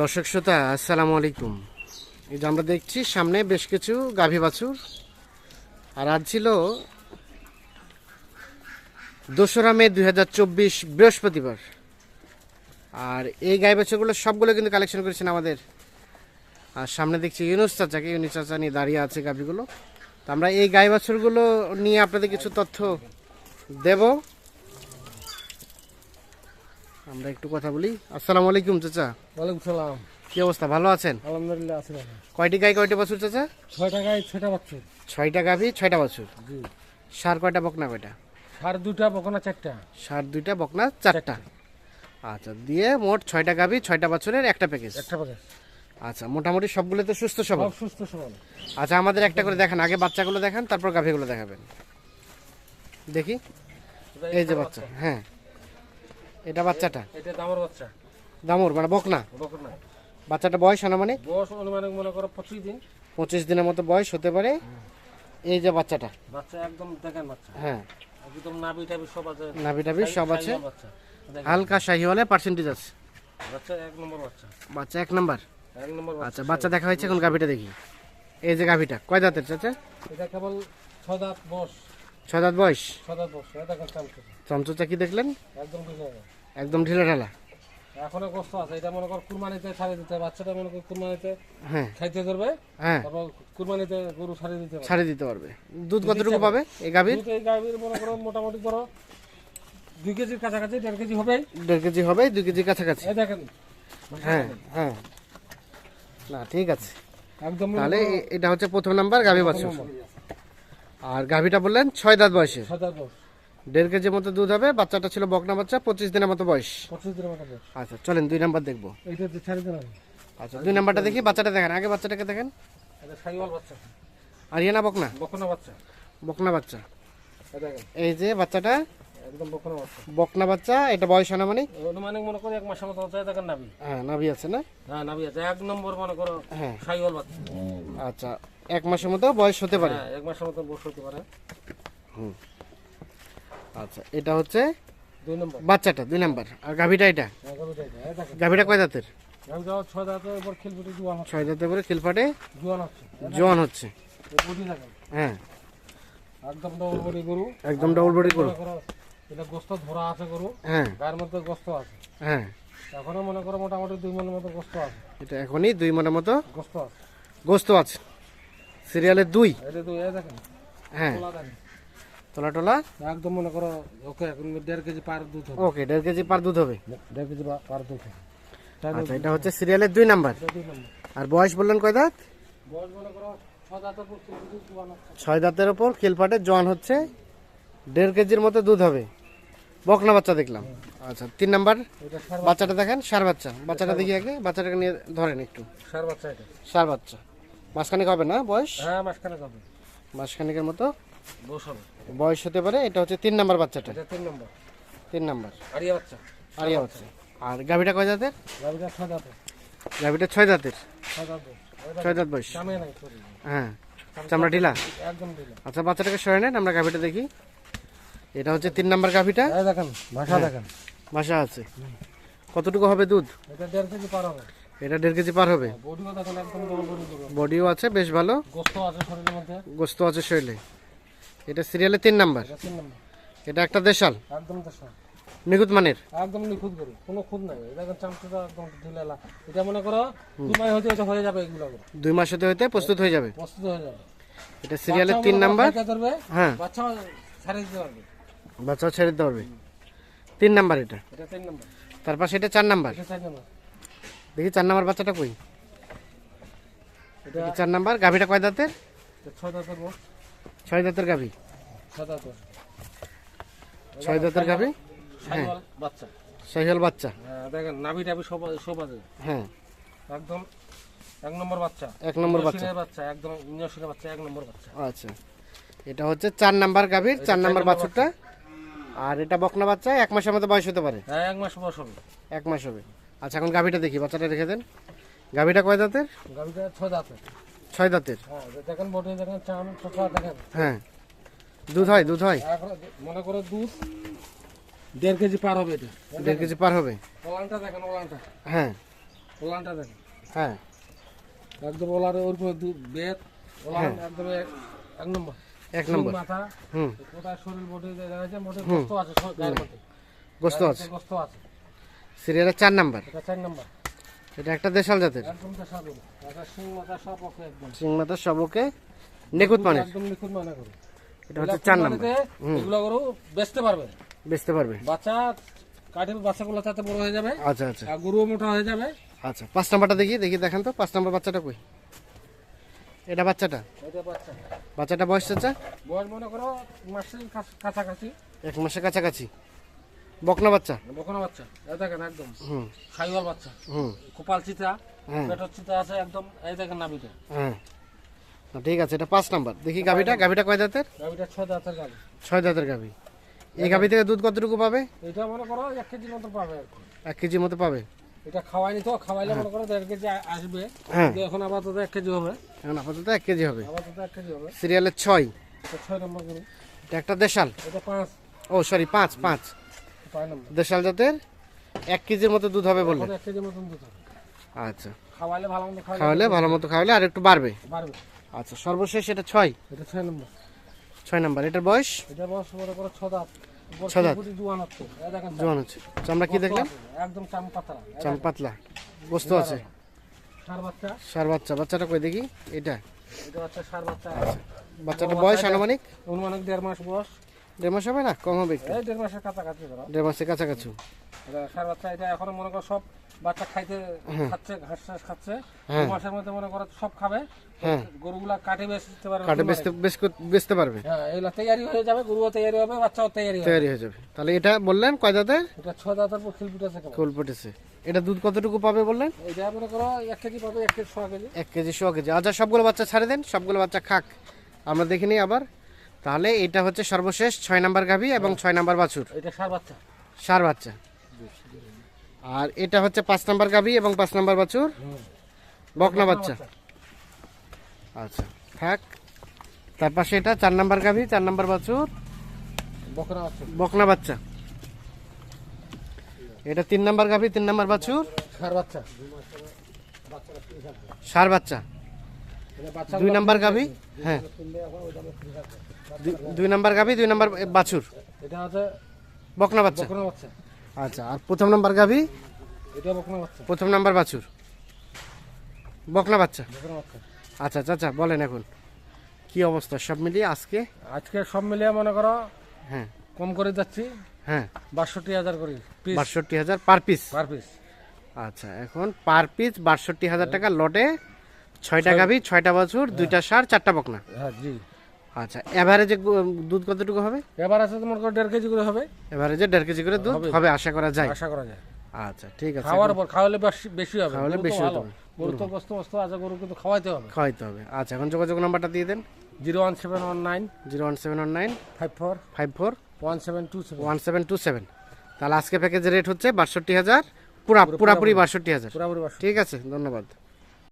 দর্শক শ্রোতা, আসসালামু আলাইকুম। এই যে আমরা দেখছি, সামনে বেশ কিছু গাভী বাছুর। আর আজ ছিল দোসরা মে দু হাজার চব্বিশ বৃহস্পতিবার। আর এই গাই বাছুরগুলো সবগুলো কিন্তু কালেকশন করেছেন আমাদের। আর সামনে দেখছি ইউনুস চাচাকে, ইউনুস চাচা নিয়ে দাঁড়িয়ে আছে গাভীগুলো। তো আমরা এই গাই বাছুরগুলো নিয়ে আপনাদের কিছু তথ্য দেব। আমরা একটু কথা বলি। আসসালামু আলাইকুম চাচা। ওয়ালাইকুম সালাম। কি অবস্থা? ভালো আছেন? আলহামদুলিল্লাহ আছি ভালো। কয়টি গাই কয়টি বছর চাচা? ছয়টা টাকায় ছয়টা বাচ্চা ছয়টা গাভী ছয়টা বছর? জি। সার কয়টা বকনা কয়টা? সার দুটা বকনা চারটা। সার দুইটা বকনা চারটা। আচ্ছা দিয়ে মোট ছয়টা গাভী ছয়টা বছরের একটা প্যাকেজ। একটা বাজার আচ্ছা মোটামুটি সবগুলো তো সুস্থ সবল? সব সুস্থ সবল। আচ্ছা আমাদের একটা করে দেখান আগে বাচ্চাগুলো দেখান তারপর গাভীগুলো দেখাবেন। দেখি? এই যে বাচ্চা হ্যাঁ। এটা বাচ্চাটা? এটা দামর বাচ্চা। দামর মানে বকনা? বকনা। বাচ্চাটা বয়স আনুমানিক? বয়স অনুমানিক মনে করো পঁচিশ দিন। পঁচিশ দিনের মতো বয়স হতে পারে। এই যে বাচ্চাটা। বাচ্চা একদম দেখেন বাচ্চা। হ্যাঁ। একদম নাবি টাবি সব আছে। নাভি টাভি সব আছে। হালকা শাহিওয়ালে পার্সেন্টেজ আছে। বাচ্চা এক নম্বর বাচ্চা। বাচ্চা এক নম্বর? এক নম্বর বাচ্চা। আচ্ছা বাচ্চা দেখা হয়েছে এখন গাভিটা দেখি। এই যে গাভিটা কয় দাঁতের চাচা? এটা কেবল ছয় দাঁত বস ছয় দাঁত বয়স? ছয় দাঁত চামচে। চমচচা কি দেখলেন? একদম একদম ঢিলা ঢালা। এখনও কষ্ট আছে এটা মনে কর কুরবানিতে ছাড়ি দিতে বাচ্চাটা মনে কর কুরবানিতে হ্যাঁ। খাইতে ধরবে হ্যাঁ। তারপর কুরবানিতে গরু ছাড়ি দিতে হবে ছাড়ে দিতে পারবে। দুধ কতটুকু পাবে এই গাভীর? দুধ এই গাভীর মনে করো মোটামুটি ধরো দুই কেজির কাছাকাছি দেড় কেজি হবে দেড় কেজি হবে দুই কেজি কাছাকাছি। দেখেন। হ্যাঁ হ্যাঁ। না ঠিক আছে। একদম তাহলে এটা হচ্ছে প্রথম নাম্বার গাভী বাছুর। আর গাভীটা বললেন ছয় দাঁত বয়সে সাদা বস দেড় কেজির মতো দুধ হবে বাচ্চাটা ছিল বকনা বাচ্চা পঁচিশ দিনের মতো বয়স। পঁচিশ দিনের মতো আচ্ছা চলেন দুই নাম্বার দেখব। আচ্ছা দুই নাম্বারটা দেখি বাচ্চাটা দেখেন আগে বাচ্চাটাকে দেখেন। এটা সাইওয়াল বাচ্চা। আরিয়ানা বকনা? বকনা বাচ্চা। বকনা বাচ্চা। এই এই যে বাচ্চাটা একদম বকনা বাচ্চা। বকনা বাচ্চা এটা বয়স আনুমানিক? অনুমানিক মনে করো এক মাসের মতো আছে দেখেন নাবি হ্যাঁ নাভি আছে না? হ্যাঁ নাবি আছে। এক নম্বর মনে করো হ্যাঁ। সাইওয়াল বাচ্চা। আচ্ছা এক মাসের মতো বয়স হতে পারে। হ্যাঁ এক মাসের মতো বয়স হতে পারে। আচ্ছা এটা হচ্ছে দুই নম্বর। বাচ্চাটা দুই নাম্বার। আর গাভীটা এটা? হ্যাঁ গাভীটা কয় দাঁতের ছয় দাঁতের করে খিলফাটে জোয়ান হচ্ছে। হ্যাঁ। একদম ডবল বডি গরু। একদম ডবল বডি করো মনে এটা গোস্ত ধরা আছে গরু। হ্যাঁ। গায়ের মধ্যে গোস্ত আছে। হ্যাঁ। এখনও মনে করো মোটামুটি দুই মনের মতো গোস্ত আছে। এটা এখনই দুই মনের মতো গোস্ত আছে। গোস্ত আছে। সিরিয়ালের দুই। এটা এই দেখেন। হ্যাঁ। তোলা টোলা? একদম মনে করো ওকে দেড় কেজি পার দুধ হবে। ওকে দেড় কেজি পার দুধ হবে? দেড় কেজি পার দুধ হবে। আচ্ছা এটা হচ্ছে সিরিয়ালের দুই নাম্বার। আর বয়স বললেন কয় দাঁত। ছয় দাঁতের ওপর খিলফাটে জোয়ান হচ্ছে দেড় কেজির মতো দুধ হবে। বকনা বাচ্চা দেখলাম। আচ্ছা তিন নাম্বার। বাচ্চাটা দেখেন সার বাচ্চা। বাচ্চাটা দেখি আগে বাচ্চাটাকে নিয়ে ধরেন একটু। সার বাচ্চা সার বাচ্চা। মাসখানেক হবে না বয়স? হ্যাঁ মাসখানে যাবে মাসখানেকের মতো। হবে বয়স হতে পারে এটা হচ্ছে তিন নাম্বার বাচ্চাটা। তিন নম্বর। তিন নাম্বার। আরিয়া বাচ্চা। আরিয়া বাচ্চা। আর গাভিটা কয় দাঁতের গাভিটা ছ দাঁতে গাভিটা ছয় দাঁতে ছয় দাঁত বয়স। হ্যাঁ। চামড়া ঢিলা? আচ্ছা বাচ্চাটাকে সরে নেন আমরা গাভিটা দেখি। এটা হচ্ছে তিন নাম্বার গাভিটা। দেখেন ভাষা দেখেন। বাসা আছে। কতটুকু হবে দুধ? এটা দেড় কেজি পার হবে। এটা দেড় কেজি পার হবে? করবে বডিও আছে বেশ ভালো। গোস্ত আছে শরীরের মধ্যে। গোস্ত আছে শরীরে। এটা সিরিয়ালে তিন নাম্বার এটা এটা একটা দেশাল। একদম সব নিখুঁত মানের। একদম নিখুঁত করি কোনো খুঁত নাই। এটা চামচটা একদম ঢিলেলা এটা মনে করো দু মাস হতে হতে হয়ে যাবে এগুলো দুই মাস হতে হতে প্রস্তুত হয়ে যাবে। প্রস্তুত হয়ে যাবে। এটা সিরিয়ালের তিন নাম্বার হ্যাঁ। বাচ্চা ছাড়িয়ে দিতে পারবে। বাচ্চাও ছেড়ে দিতে পারবে। তিন নাম্বার এটা। এটা তিন নম্বর তারপর সেটা চার নাম্বার এটা চার নম্বর দেখি চার নাম্বার বাচ্চাটা কই? এটা এটা চার নাম্বার গাভিটা কয় দাঁতের? ছয় দাঁতের ছয় দাঁতের গাভি? ছয় দাঁতের গাভি? সাইওয়াল বাচ্চা। সাহিয়াল বাচ্চা? হ্যাঁ, দেখেন নাভি টাভি সব সব আছে। হ্যাঁ। একদম এক নম্বর বাচ্চা। এক নম্বর বাচ্চা। বাচ্চা একদম ইঞ্জেকশনের বাচ্চা এক নম্বর বাচ্চা। আচ্ছা। এটা হচ্ছে চার নাম্বার গাভীর চার নাম্বার বাছুরটা। আর এটা বকনা বাচ্চা এক মাসের মতো বয়স হতে পারে। হ্যাঁ এক মাস বয়স হবে। এক মাস হবে। আচ্ছা এখন গাভীটা দেখি বাচ্চাটা রেখে দেন। গাভীটা কয় দাঁতের? গাভিটা ছয় দাঁতের। ছয় দাঁতের। হ্যাঁ দেখেন বডি দেখেন চাম দেখেন। হ্যাঁ। দুধ হয় দুধ হয়? মনে করো দুধ দেড় কেজি পার হবে এটা। দেড় কেজি পার হবে? ওলানটা দেখেন ওলানটা। হ্যাঁ। ওলানটা দেখেন। হ্যাঁ। একদম ওলারে ওর উপরে দু বেত ওলান একদম এক- নম্বর। এক নম্বর। মাথা হুম। কোথায় শরীর বডি দেখা যাচ্ছে মোটে গোস্ত আছে গায়ের মধ্যে। গোস্ত আছে। গোস্ত আছে। সিরিয়ালের চার নাম্বার। এটা চার নম্বর। এটা একটা দেশাল জাতের। শিং মাথা সবকে নিখুঁত মানের। একদম নিখুঁত মানে করে এটা হচ্ছে চার নাম্বার। এগুলো গরু বেচতে পারবে। বেচতে পারবে। বাচ্চা কাঠের বাচ্চাগুলো তাতে বড় হয়ে যাবে। আচ্ছা আচ্ছা। আর গরুও মোটা হয়ে যাবে। আচ্ছা পাঁচ নাম্বারটা দেখি দেখি দেখান তো। পাঁচ নাম্বার বাচ্চাটা কই? এটা বাচ্চাটা? এটা বাচ্চা। বাচ্চাটা বয়স চাচা? বয়স মনে করো মাসের কাছ- কাছাকাছি। এক মাসের কাছাকাছি। বকনা বাচ্চা? বকনা বাচ্চা। এই দেখেন একদম হুম। সাইওয়াল বাচ্চা। হুম। কপাল চিতা হ্যাঁ। পেটর চিতা আছে একদম এই দেখেন নাবিটা হ্যাঁ। ঠিক আছে এটা পাঁচ নাম্বার। দেখি গাভিটা। গাভিটা কয় দাঁতের নাবিটা ছয় দাঁতের গাড়ি ছয় দাঁতের গাভি। এই গাভি থেকে দুধ কতটুকু পাবে? এটা মনে করো এক কেজির মতো পাবে। এক কেজির মতো পাবে? এটা খাওয়াইনি তো খাওয়াইলে মনে করো দেড় কেজি আসবে। হ্যাঁ। এখন আপাতত এক কেজি হবে। এখন আপাতত এক কেজি হবে। আপাতত এক কেজি হবে। সিরিয়ালের ছয়। ছয় নম্বর এটা একটা দেশাল। এটা পাঁচ। ও সরি পাঁচ পাঁচ। দেশাল জাতের? এক কেজির মতো দুধ হবে বললেন? এক কেজির দিতে হবে। আচ্ছা। খাওয়াইলে ভালো মতো খাওয়ালে ভালো মতো খাওয়ালে আর একটু বাড়বে? বাড়বে। আচ্ছা সর্বশেষ এটা ছয়? এটা ছয় নম্বর। ছয় নাম্বার এটার বয়স? এটা বয়স মনে করো ছ দাঁত। উপর ছ দাঁত। জোয়ান হচ্ছে। এই দেখেন জোয়ান হচ্ছে। চামড়া কি দেখলেন একদম চাম পাতলা। এই চাম পাতলা। গোস্ত আছে। সার বাচ্চা। বাচ্চাটা কই দেখি? এটা। এটা হচ্ছে ষাঁড় বাচ্চা। বাচ্চাটার বয়স আনুমানিক? অনুমানিক দেড় মাস বয়স। দেড় মাস হবে না? কম হবে একটু? এই দেড় মাসের কাছাকাছি দেড় মাসের কাছাকাছি। এটা ষাঁড় বাচ্চা এটা এখন মনে করো সব বাচ্চা খাইতে খাচ্ছে ঘাস টাস খাচ্ছে। হ্যাঁ। মাসের মধ্যে মনে করো সব খাবে। হ্যাঁ। গরুগুলা কাটে বেচতে পারবে কাটে বেচতে বেচ বেচতে পারবে। হ্যাঁ এগুলা তৈয়ারি হয়ে যাবে গরুও তৈয়ারি হবে বাচ্চাও তৈয়ারি হবে। তৈরি হয়ে যাবে। তাহলে এটা বললেন কয় দাঁতের? এটা ছ দাঁতের পর খিল থেকে ফুল ফুটেছে। এটা দুধ কতটুকু পাবে বললেন? এটা মনে করো এক কেজি পাবে এক কেজি ছ কেজি। এক কেজি শো কেজি। আচ্ছা সবগুলো বাচ্চা ছাড়ে দেন সবগুলো বাচ্চা খাক। আমরা দেখে নিই আবার। তাহলে এটা হচ্ছে সর্বশেষ ছয় নাম্বার গাভি এবং ছয় নাম্বার বাছুর। এটা ষাঁড় বাচ্চা। সার বাচ্চা। আর এটা হচ্ছে পাঁচ নাম্বার গাভি এবং পাঁচ নাম্বার বাছুর। বকনা বাচ্চা। আচ্ছা থাক। তার পাশে এটা চার নাম্বার গাভি চার নাম্বার বাছুর। বকনা বাচ্চা। এটা তিন নাম্বার গাভি তিন নাম্বার বাছুর। ষাঁড় বাচ্চা। সার বাচ্চা। দুই নাম্বার গাভী। হ্যাঁ। দুই- নাম্বার গাভি দুই নাম্বার বাছুর? এটা হচ্ছে বকনা বাচ্চা? বকরা বাচ্চা। আচ্ছা আর প্রথম নাম্বার গাভি? এটা বকরা বাচ্চা। প্রথম নাম্বার বাছুর? বকনা বাচ্চা? বকরা বাচ্চা। আচ্ছা চাচা বলেন এখন। কি অবস্থা? সব মিলিয়ে আজকে? আজকে সব মিলিয়ে মনে করো হ্যাঁ। কম করে যাচ্ছি। হ্যাঁ। বাষট্টি হাজার করে পিস বাষট্টি হাজার পার পিস পার পিস আচ্ছা এখন পার পিস বাষট্টি হাজার টাকা লটে। ছয়টা গাভি ছয়টা বাছুর দুইটা সার চারটা বকনা। হ্যাঁ জি। আচ্ছা এভারেজে দুধ কতটুকু হবে? আছে তোমার করে দেড় কেজি করে হবে। এভারেজে দেড় কেজি করে দুধ হবে। আশা করা যায়। আশা করা যায়। আচ্ছা ঠিক আছে। খাওয়ার পর খাওয়ালে বেশি হবে। খাওয়ালে বেশি। হবে। গরু তো বস্তু বস্তু আছে গরু কিন্তু খাওয়াইতে হবে। খাওয়াইতে হবে। আচ্ছা এখন যোগাযোগ নাম্বারটা দিয়ে দেন। Zero one seven one nine zero one seven one nine five four five four one seven two seven. One seven two seven. তাহলে আজকে প্যাকেজের রেট হচ্ছে বাষট্টি হাজার পুরা পুরাপুরি বাষট্টি হাজার। ঠিক আছে ধন্যবাদ।